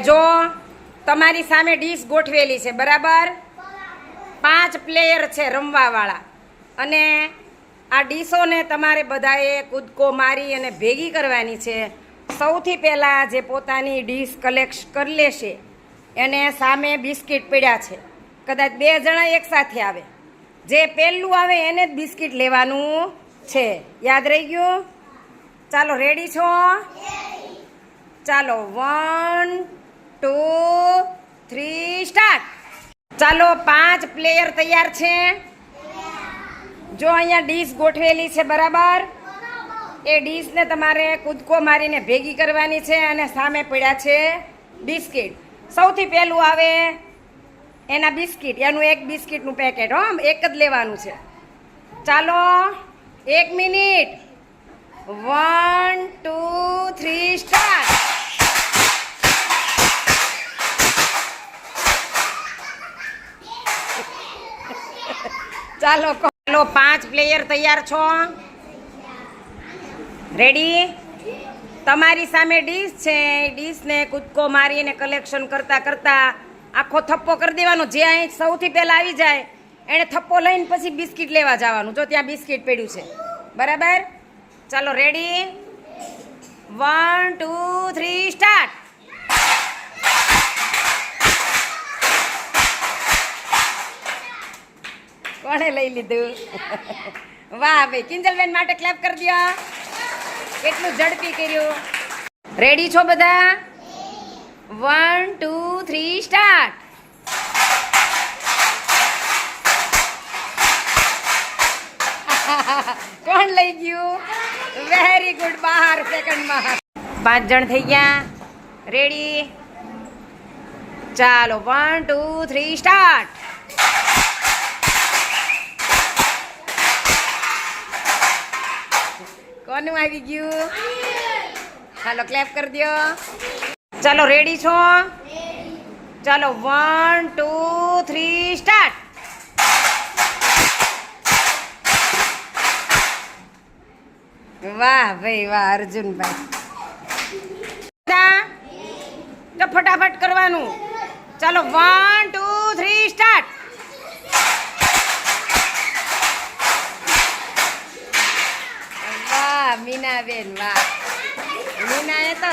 જો, તમારી સામે ડીશ ગોઠવેલી છે, બરાબર? પાંચ પ્લેયર છે રમવાવાળા. અને આ ડીશોને તમારે બધાએ કૂદકો મારી અને ભેગી કરવાની છે. સૌથી પહેલાં જે પોતાની ડીશ કલેક્ટ કરી લેશે, એને સામે બિસ્કિટ પડ્યા છે. કદાચ બે જણા એકસાથે આવે. જે પહેલું આવે એને જ બિસ્કિટ લેવાનું છે. યાદ રહી ગયું? ચાલો રેડી છો? ચાલો વન ટુ થ્રી સ્ટાર્ટ ચાલો, પાંચ પ્લેયર તૈયાર છે. જો અહીંયા ડીશ ગોઠવેલી છે, બરાબર? એ ડીશને તમારે કૂદકો મારીને ભેગી કરવાની છે અને સામે પડ્યા છે બિસ્કિટ. સૌથી પહેલું આવે એના બિસ્કિટ, એનું એક બિસ્કિટનું પેકેટ હો એક જ લેવાનું છે. ચાલો, એક minute. One two three start ચાલો ચાલો પાંચ પ્લેયર તૈયાર છો? રેડી તમારી સામે ડીશ છે. ડીશને કૂદકો મારીને કલેક્શન કરતા કરતા આખો થપ્પો કરી દેવાનો. જે અહીં સૌથી પહેલાં આવી જાય એણે થપ્પો લઈને પછી બિસ્કિટ લેવા જવાનું. જો ત્યાં બિસ્કિટ પડ્યું છે. બરાબર? ચાલો ready one two three start કોણે લઈ લીધું. વાહ, ભાઈ, કિંજલબેન માટે ક્લેપ કરી દો કેટલું ઝડપી કર્યું. રેડી છો બધા? વન ટુ થ્રી સ્ટાર્ટ કોણ લઈ ગયું? વેરી ગુડ બહાર સેકન્ડમાં. પાંચ જણ થઈ ગયા. રેડી ચાલો વન ટુ થ્રી સ્ટાર્ટ કોનું આવી ગયું. ચાલો ક્લેપ કરી દો. ચાલો રેડી છો? ચાલો વન ટુ થ્રી સ્ટાર્ટ વાહ ભાઈ વાહ, અર્જુનભાઈ. ફટાફટ કરવાનું. ચાલો વન ટુ થ્રી સ્ટાર્ટ વાહ મીનાબેન વાહ મીનાએ તો